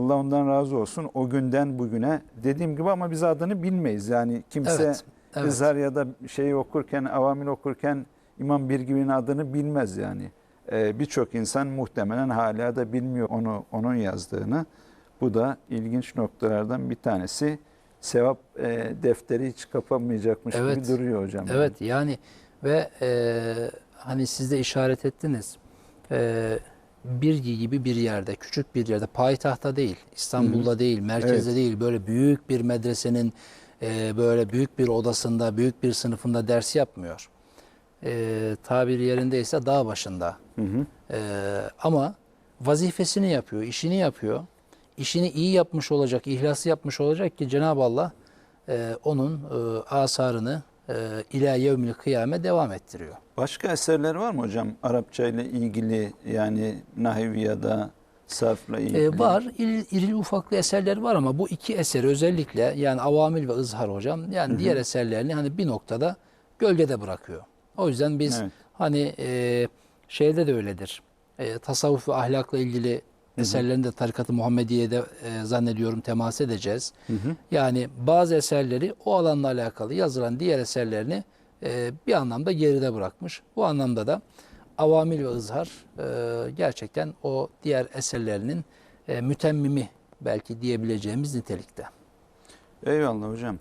Allah ondan razı olsun o günden bugüne dediğim gibi ama biz adını bilmeyiz. Yani kimse Evet, evet. Izhar ya da şeyi okurken, avamil okurken İmam Birgibi'nin adını bilmez yani. Ee, Birçok insan muhtemelen hala da bilmiyor onu onun yazdığını. Bu da ilginç noktalardan bir tanesi. Sevap e, defteri hiç kapanmayacakmış gibi Evet. duruyor hocam. Evet yani ve e, hani siz de işaret ettiniz. E, Birgi gibi bir yerde, küçük bir yerde, payitahta değil, İstanbul'da değil, merkezde Evet. değil, böyle büyük bir medresenin e, böyle büyük bir odasında, büyük bir sınıfında ders yapmıyor. E, tabiri yerindeyse dağ başında. Hı hı. E, ama vazifesini yapıyor, işini yapıyor. İşini iyi yapmış olacak, ihlaslı yapmış olacak ki Cenab-ı Allah e, onun e, asarını e, ila yevmil kıyame devam ettiriyor. Başka eserler var mı hocam Arapça ile ilgili yani nahiv ya da sarfla ilgili? E, var, irili ufaklı eserler var ama bu iki eseri özellikle yani avamil ve ızhar hocam yani diğer eserlerini hani bir noktada gölgede bırakıyor. O yüzden biz Evet. hani e, şeyde de öyledir. E, tasavvuf ve ahlakla ilgili eserlerini de Tarikat-ı Muhammediye'de e, zannediyorum temas edeceğiz. Hı hı. Yani bazı eserleri o alanla alakalı yazılan diğer eserlerini e, bir anlamda geride bırakmış. Bu anlamda da avamil ve ızhar e, gerçekten o diğer eserlerinin e, mütemmimi belki diyebileceğimiz nitelikte. Eyvallah hocam.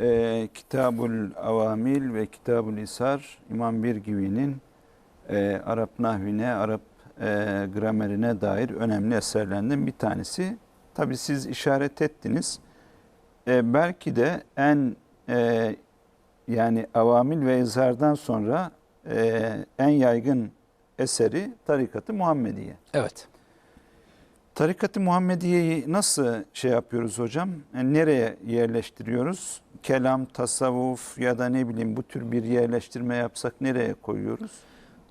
Ee, Kitabul Avamil ve Kitabul İsar İmam Birgivi'nin e, Arap nahvine, Arap e, gramerine dair önemli eserlerinden bir tanesi. Tabi siz işaret ettiniz. E, belki de en e, yani Avamil ve İzhar'dan sonra e, en yaygın eseri Tarikat-ı Muhammediye. Evet. Tarikat-ı Muhammediye'yi nasıl şey yapıyoruz hocam? Yani nereye yerleştiriyoruz? Kelam, tasavvuf ya da ne bileyim bu tür bir yerleştirme yapsak nereye koyuyoruz?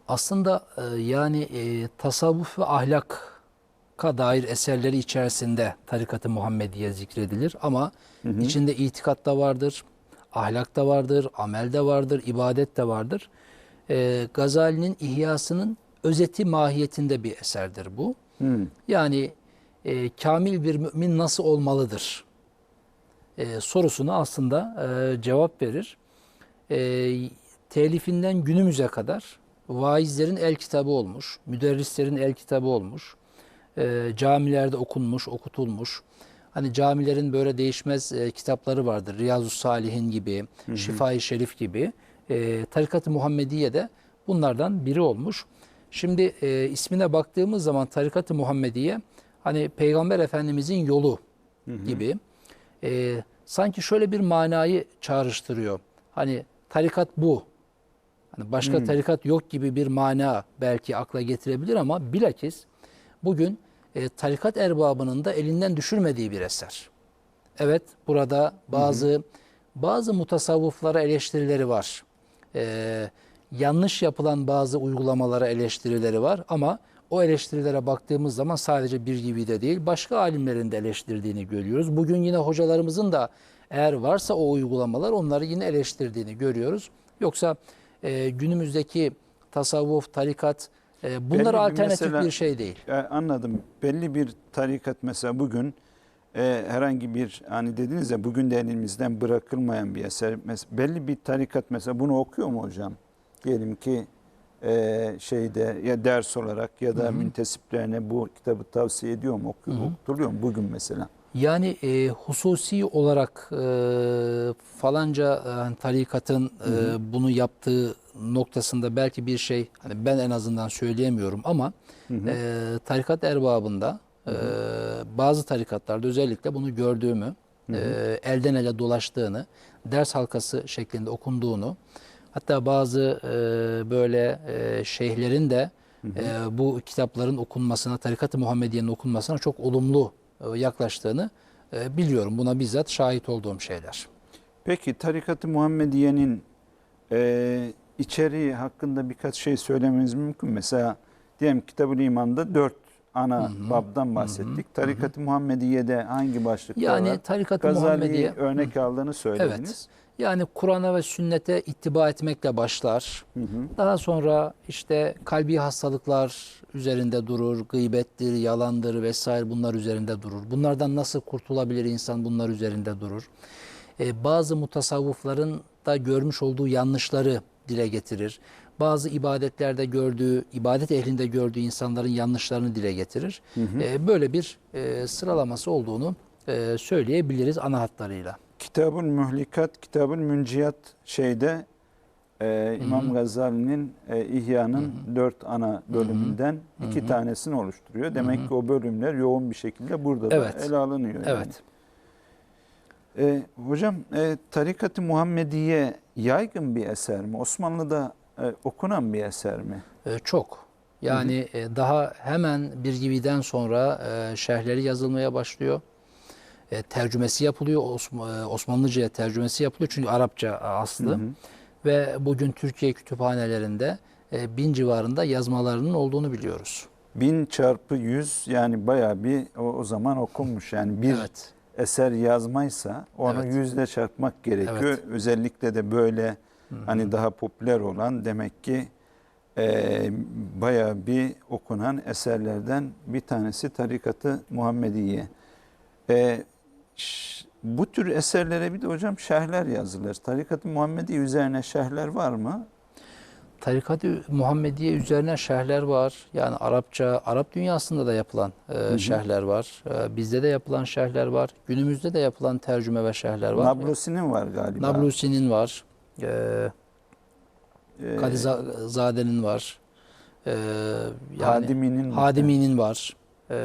Aslında e, yani e, tasavvuf ve ahlaka dair eserleri içerisinde Tarikat-ı Muhammediye zikredilir ama içinde itikat da vardır, ahlak da vardır, amel de vardır, ibadet de vardır. E, Gazali'nin İhyası'nın özeti mahiyetinde bir eserdir bu. Hmm. Yani e, kamil bir mümin nasıl olmalıdır e, sorusuna aslında e, cevap verir. E, telifinden günümüze kadar vaizlerin el kitabı olmuş, müderrislerin el kitabı olmuş, e, camilerde okunmuş, okutulmuş. Hani camilerin böyle değişmez e, kitapları vardır. Riyazu Salihin gibi, Şifai Şerif gibi. E, Tarikat-ı Muhammediye de bunlardan biri olmuş. Şimdi e, ismine baktığımız zaman Tarikat-ı Muhammediye hani Peygamber Efendimizin yolu gibi e, sanki şöyle bir manayı çağrıştırıyor. Hani tarikat bu. Hani başka tarikat yok gibi bir mana belki akla getirebilir ama bilakis bugün e, tarikat erbabının da elinden düşürmediği bir eser. Evet burada bazı bazı mutasavvıflara eleştirileri var. Ee, yanlış yapılan bazı uygulamalara eleştirileri var ama o eleştirilere baktığımız zaman sadece bir gibi de değil başka alimlerin de eleştirdiğini görüyoruz. Bugün yine hocalarımızın da eğer varsa o uygulamalar onları yine eleştirdiğini görüyoruz. Yoksa e, günümüzdeki tasavvuf, tarikat e, bunlar Belli bir alternatif mesela- bir şey değil. E, anladım. Belli bir tarikat mesela bugün e, herhangi bir hani dediniz ya bugün de elimizden bırakılmayan bir eser. Mes- belli bir tarikat mesela bunu okuyor mu hocam? Diyelim ki e, şeyde ya ders olarak ya da müntesiplerine bu kitabı tavsiye ediyor mu? Okuyor, okutuluyor mu bugün mesela? Yani e, hususi olarak e, falanca e, tarikatın e, bunu yaptığı noktasında belki bir şey hani ben en azından söyleyemiyorum ama e, tarikat erbabında e, bazı tarikatlarda özellikle bunu gördüğümü e, elden ele dolaştığını ders halkası şeklinde okunduğunu hatta bazı e, böyle e, şeyhlerin de e, bu kitapların okunmasına tarikat-ı Muhammediye'nin okunmasına çok olumlu yaklaştığını e, biliyorum. Buna bizzat şahit olduğum şeyler. Peki Tarikat-ı Muhammediye'nin e, içeriği hakkında birkaç şey söylemeniz mümkün. Mesela diyelim Kitab-ı İman'da dört ana babdan bahsettik. Tarikat-ı Muhammediye'de hangi başlıklar Yani var? tarikat-ı Gazali'yi Muhammediye örnek aldığını söylediniz. Evet. Yani Kur'an'a ve sünnete ittiba etmekle başlar. Daha sonra işte kalbi hastalıklar üzerinde durur, gıybettir, yalandır vesaire bunlar üzerinde durur. Bunlardan nasıl kurtulabilir insan bunlar üzerinde durur. Ee, bazı mutasavvıfların da görmüş olduğu yanlışları dile getirir. Bazı ibadetlerde gördüğü, ibadet ehlinde gördüğü insanların yanlışlarını dile getirir. Ee, böyle bir e, sıralaması olduğunu e, söyleyebiliriz ana hatlarıyla. Kitabul Mühlikat, Kitabul Münciyat şeyde e, İmam Gazali'nin e, İhya'nın dört ana bölümünden iki tanesini oluşturuyor. Demek ki o bölümler yoğun bir şekilde burada Evet. da ele alınıyor. yani. Evet. E, hocam e, Tarikat-ı Muhammediye yaygın bir eser mi? Osmanlı'da e, okunan bir eser mi? E, çok. Yani e, daha hemen bir gibiden sonra e, şerhleri yazılmaya başlıyor. E, tercümesi yapılıyor. E, Osmanlıca'ya tercümesi yapılıyor. Çünkü Arapça aslı. Ve bugün Türkiye kütüphanelerinde e, bin civarında yazmalarının olduğunu biliyoruz. Bin çarpı yüz yani bayağı bir o, o zaman okunmuş. Yani bir Evet. eser yazmaysa onu Evet. yüzle çarpmak gerekiyor. Evet. Özellikle de böyle hani daha popüler olan demek ki e, bayağı bir okunan eserlerden bir tanesi Tarikatı Muhammediye. E, bu tür eserlere bir de hocam şerhler yazılır. Tarikat-ı Muhammediye üzerine şerhler var mı? Tarikat-ı Muhammediye üzerine şerhler var. Yani Arapça, Arap dünyasında da yapılan e, şerhler var. E, bizde de yapılan şerhler var. Günümüzde de yapılan tercüme ve şerhler var. Nablusi'nin var galiba. Nablusi'nin var. E, E, Kadizade'nin var. E, yani Hadimi'nin Hadimi'nin var. E,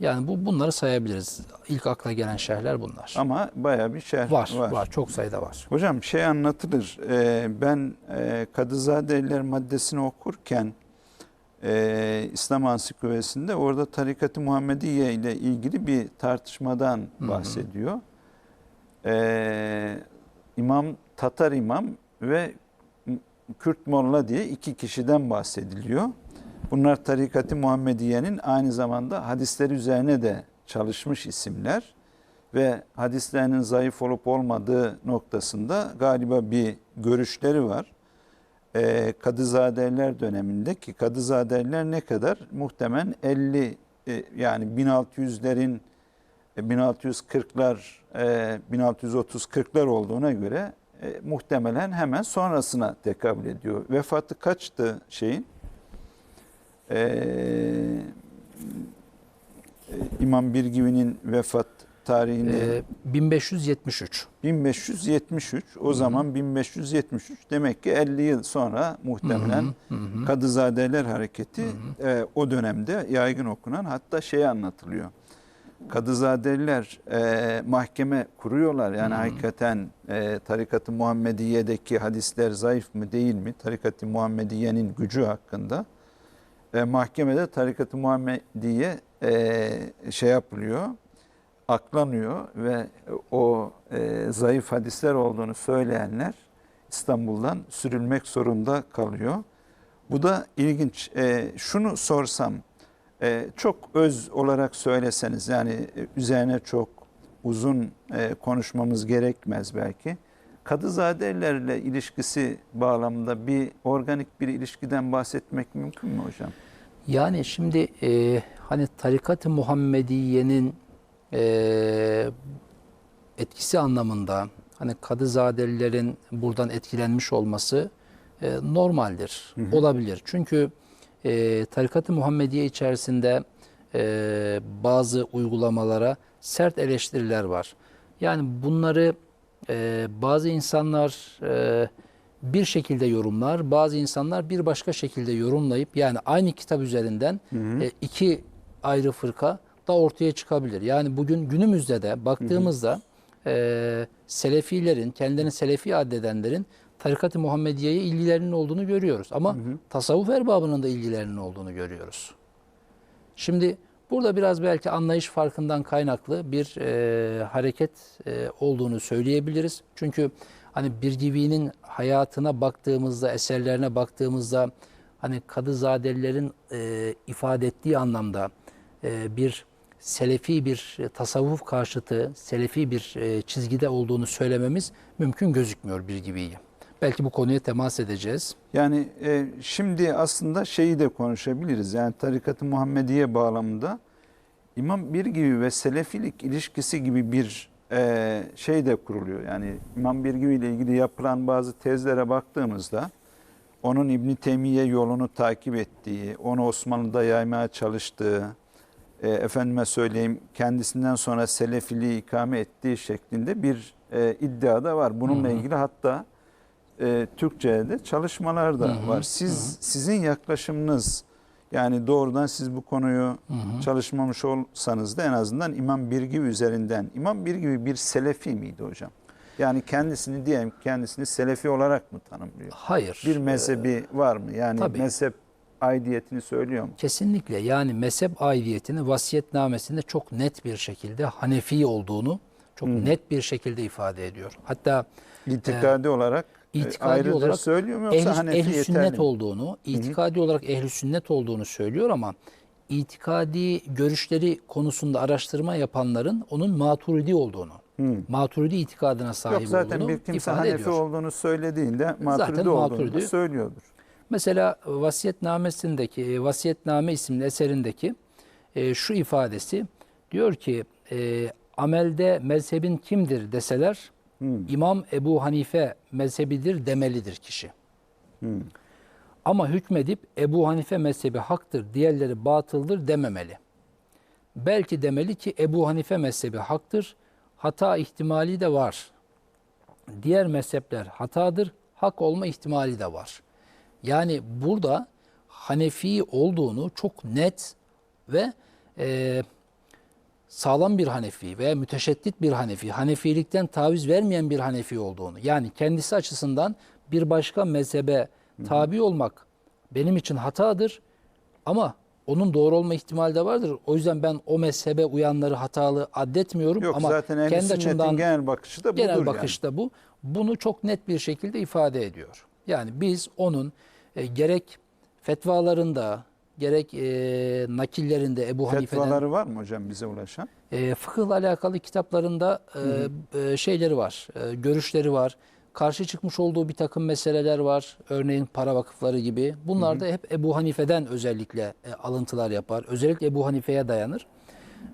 yani bu bunları sayabiliriz. İlk akla gelen şerhler bunlar. ama bayağı bir şerh var, var, Çok sayıda var. Hocam şey anlatılır. e, ben e, Kadızadeliler maddesini okurken e, İslam Ansiklopedisi'nde orada Tarikat-ı Muhammediye ile ilgili bir tartışmadan bahsediyor. E, İmam Tatar İmam ve Kürt Molla diye iki kişiden bahsediliyor. Bunlar Tarikat-ı Muhammediye'nin aynı zamanda hadisleri üzerine de çalışmış isimler ve hadislerinin zayıf olup olmadığı noktasında galiba bir görüşleri var. Ee, Kadızadeler döneminde ki Kadızadeler ne kadar? Muhtemelen 50 e, yani 1600'lerin e, 1640'lar e, 1630-40'lar olduğuna göre e, muhtemelen hemen sonrasına tekabül ediyor. Vefatı kaçtı şeyin? E, İmam Birgivi'nin vefat tarihini E, 1573. 1573 o zaman 1573 demek ki 50 yıl sonra muhtemelen Hı hı. Kadızadeler hareketi e, o dönemde yaygın okunan hatta şey anlatılıyor. Kadızadeler e, mahkeme kuruyorlar yani hakikaten e, Tarikat-ı Muhammediye'deki hadisler zayıf mı değil mi? Tarikat-ı Muhammediye'nin gücü hakkında e, mahkemede Tarikat-ı Muhammediye e, şey yapılıyor aklanıyor ve o e, zayıf hadisler olduğunu söyleyenler İstanbul'dan sürülmek zorunda kalıyor. Bu da ilginç. E, şunu sorsam, e, çok öz olarak söyleseniz yani üzerine çok uzun e, konuşmamız gerekmez belki. Kadızadelerle ilişkisi bağlamında bir organik bir ilişkiden bahsetmek mümkün mü hocam? Yani şimdi e, hani tarikat-ı Muhammediye'nin e, etkisi anlamında hani Kadızadelilerin buradan etkilenmiş olması e, normaldir, olabilir. Çünkü e, tarikat-ı Muhammediye içerisinde e, bazı uygulamalara sert eleştiriler var. Yani bunları e, bazı insanlar e, bir şekilde yorumlar, bazı insanlar bir başka şekilde yorumlayıp yani aynı kitap üzerinden e, iki ayrı fırka da ortaya çıkabilir. Yani bugün günümüzde de baktığımızda e, Selefilerin, kendilerini Selefi addedenlerin Tarikat-ı Muhammediye'ye ilgilerinin olduğunu görüyoruz. Ama tasavvuf erbabının da ilgilerinin olduğunu görüyoruz. Şimdi burada biraz belki anlayış farkından kaynaklı bir e, hareket e, olduğunu söyleyebiliriz. Çünkü hani Birgivi'nin hayatına baktığımızda, eserlerine baktığımızda hani Kadızadelilerin e, ifade ettiği anlamda e, bir selefi bir tasavvuf karşıtı, selefi bir e, çizgide olduğunu söylememiz mümkün gözükmüyor bir gibiyi. Belki bu konuya temas edeceğiz. Yani e, şimdi aslında şeyi de konuşabiliriz. Yani tarikat-ı Muhammediye bağlamında İmam Bir gibi ve Selefilik ilişkisi gibi bir e, şey de kuruluyor. Yani İmam Bir gibi ile ilgili yapılan bazı tezlere baktığımızda onun İbn Teymiye yolunu takip ettiği, onu Osmanlı'da yaymaya çalıştığı, e, efendime söyleyeyim kendisinden sonra Selefiliği ikame ettiği şeklinde bir e, iddia da var. Bununla Hı hı. ilgili hatta e, Türkçe'de çalışmalar da Hı hı, var. Siz sizin yaklaşımınız yani doğrudan siz bu konuyu Hı hı. çalışmamış olsanız da en azından İmam Birgivi üzerinden İmam Birgivi bir Selefi miydi hocam? Yani kendisini diyelim kendisini Selefi olarak mı tanımlıyor? Hayır. Bir mezhebi var mı? Yani tabii. mezhep aidiyetini söylüyor mu? Kesinlikle yani mezhep aidiyetini vasiyetnamesinde çok net bir şekilde Hanefi olduğunu çok Hı. net bir şekilde ifade ediyor. Hatta İtikadi olarak e, itikadi ayrıca olarak söylüyor mu yoksa ehli, Hanefi sünnet mi? olduğunu, itikadi olarak ehli sünnet olduğunu söylüyor ama itikadi görüşleri konusunda araştırma yapanların onun maturidi olduğunu, Hı. maturidi itikadına sahip Yok zaten olduğunu bir kimse ifade Hanefi ediyor. olduğunu söylediğinde maturidi Zaten olduğunu Maturidi. söylüyordur. Mesela vasiyetnamesindeki, e, vasiyetname isimli eserindeki e, şu ifadesi diyor ki e, amelde mezhebin kimdir deseler Hı. İmam Ebu Hanife mezhebidir demelidir kişi. Hı. Ama hükmedip Ebu Hanife mezhebi haktır, diğerleri batıldır dememeli. Belki demeli ki Ebu Hanife mezhebi haktır, hata ihtimali de var. Diğer mezhepler hatadır, hak olma ihtimali de var. Yani burada Hanefi olduğunu çok net ve e, sağlam bir Hanefi veya müteşeddit bir Hanefi, Hanefilikten taviz vermeyen bir Hanefi olduğunu, yani kendisi açısından bir başka mezhebe tabi olmak benim için hatadır ama onun doğru olma ihtimali de vardır. O yüzden ben o mezhebe uyanları hatalı addetmiyorum Yok ama zaten kendi açımdan genel bakışı da budur genel yani. bakışta bu. Bunu çok net bir şekilde ifade ediyor. Yani biz onun e, gerek fetvalarında gerek e, nakillerinde Ebu Hanife'den Fetvaları var mı hocam bize ulaşan? e, fıkıhla alakalı kitaplarında e, e, şeyleri var, e, görüşleri var. Karşı çıkmış olduğu bir takım meseleler var. Örneğin para vakıfları gibi. Bunlar da hep Ebu Hanife'den özellikle e, alıntılar yapar. Özellikle Ebu Hanife'ye dayanır.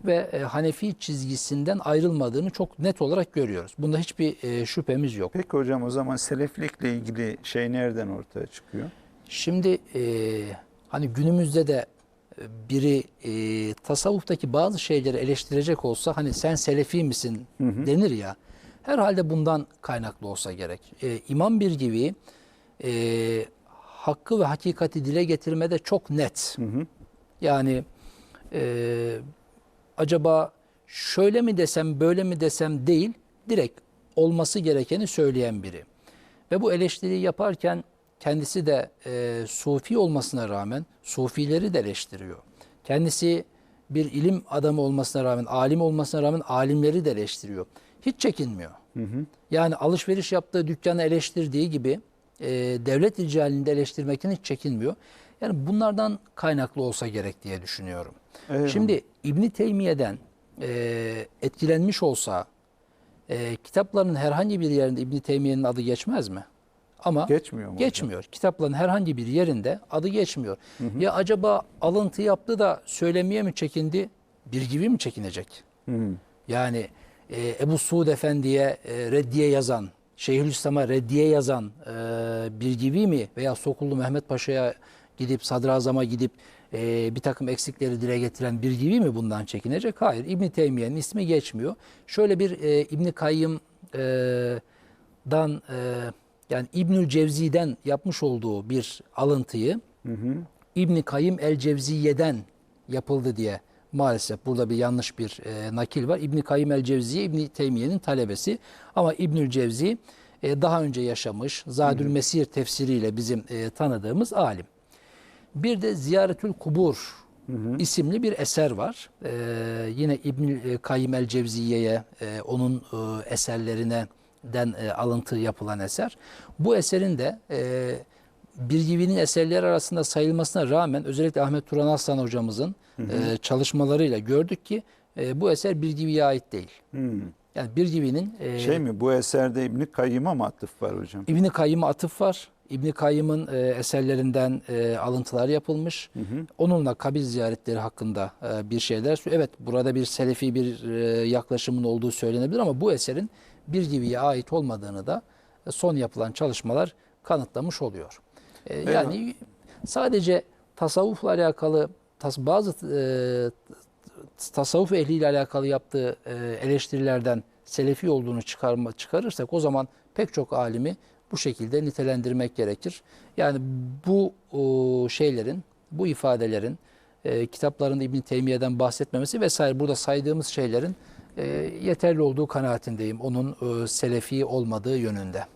Ve e, Hanefi çizgisinden ayrılmadığını çok net olarak görüyoruz. Bunda hiçbir e, şüphemiz yok. Peki hocam o zaman seleflikle ilgili şey nereden ortaya çıkıyor? Şimdi e, hani günümüzde de e, biri e, tasavvuftaki bazı şeyleri eleştirecek olsa hani sen selefi misin denir ya. Herhalde bundan kaynaklı olsa gerek. E, İmam bir gibi e, hakkı ve hakikati dile getirmede çok net. Yani e, acaba şöyle mi desem böyle mi desem değil direkt olması gerekeni söyleyen biri. Ve bu eleştiriyi yaparken kendisi de e, sufi olmasına rağmen sufileri de eleştiriyor. Kendisi bir ilim adamı olmasına rağmen, alim olmasına rağmen alimleri de eleştiriyor. Hiç çekinmiyor. Yani alışveriş yaptığı dükkanı eleştirdiği gibi e, devlet icalinde eleştirmekten hiç çekinmiyor. Yani bunlardan kaynaklı olsa gerek diye düşünüyorum. Eyvallah. Şimdi İbni Teymiye'den e, etkilenmiş olsa e, kitapların herhangi bir yerinde İbni Teymiye'nin adı geçmez mi? Ama Geçmiyor mu hocam? geçmiyor. Kitapların herhangi bir yerinde adı geçmiyor. Ya acaba alıntı yaptı da söylemeye mi çekindi? Bir gibi mi çekinecek? Hı. Yani e, Ebu Suud Efendi'ye e, reddiye yazan, Şeyhülislam'a reddiye yazan e, bir gibi mi veya Sokullu Mehmet Paşa'ya gidip sadrazama gidip e, bir takım eksikleri dile getiren bir gibi mi bundan çekinecek? Hayır. İbn Teymiye'nin ismi geçmiyor. Şöyle bir e, İbn Kayyım e, dan e, yani İbnül Cevzi'den yapmış olduğu bir alıntıyı İbn Kayyım el Cevziye'den yapıldı diye maalesef burada bir yanlış bir e, nakil var. İbn Kayyım el Cevziye İbn Teymiye'nin talebesi ama İbnül Cevzi e, daha önce yaşamış Zadül Mesir tefsiriyle bizim e, tanıdığımız alim. Bir de Ziyaretül Kubur isimli bir eser var. Ee, yine İbn Kayyim el Cevziye'ye e, onun e, eserlerine den e, alıntı yapılan eser. Bu eserin de e, Birgivi'nin eserleri arasında sayılmasına rağmen özellikle Ahmet Turan Aslan hocamızın e, çalışmalarıyla gördük ki E, bu eser bir gibiye ait değil. Hmm. Yani bir gibinin e, Şey mi bu eserde İbn Kayyım'a mı atıf var hocam? İbni Kayyım'a atıf var. İbni Kayyım'ın e, eserlerinden e, alıntılar yapılmış. Hı hı. Onunla kabir ziyaretleri hakkında e, bir şeyler. Evet burada bir selefi bir e, yaklaşımın olduğu söylenebilir ama bu eserin bir gibiye ait olmadığını da e, son yapılan çalışmalar kanıtlamış oluyor. E, yani sadece tasavvufla alakalı tas- bazı e, tasavvuf ehliyle alakalı yaptığı e, eleştirilerden selefi olduğunu çıkarma, çıkarırsak o zaman pek çok alimi bu şekilde nitelendirmek gerekir. Yani bu o, şeylerin, bu ifadelerin e, kitaplarında İbn Teymiye'den bahsetmemesi vesaire burada saydığımız şeylerin yeterli olduğu kanaatindeyim. Onun e, selefi olmadığı yönünde.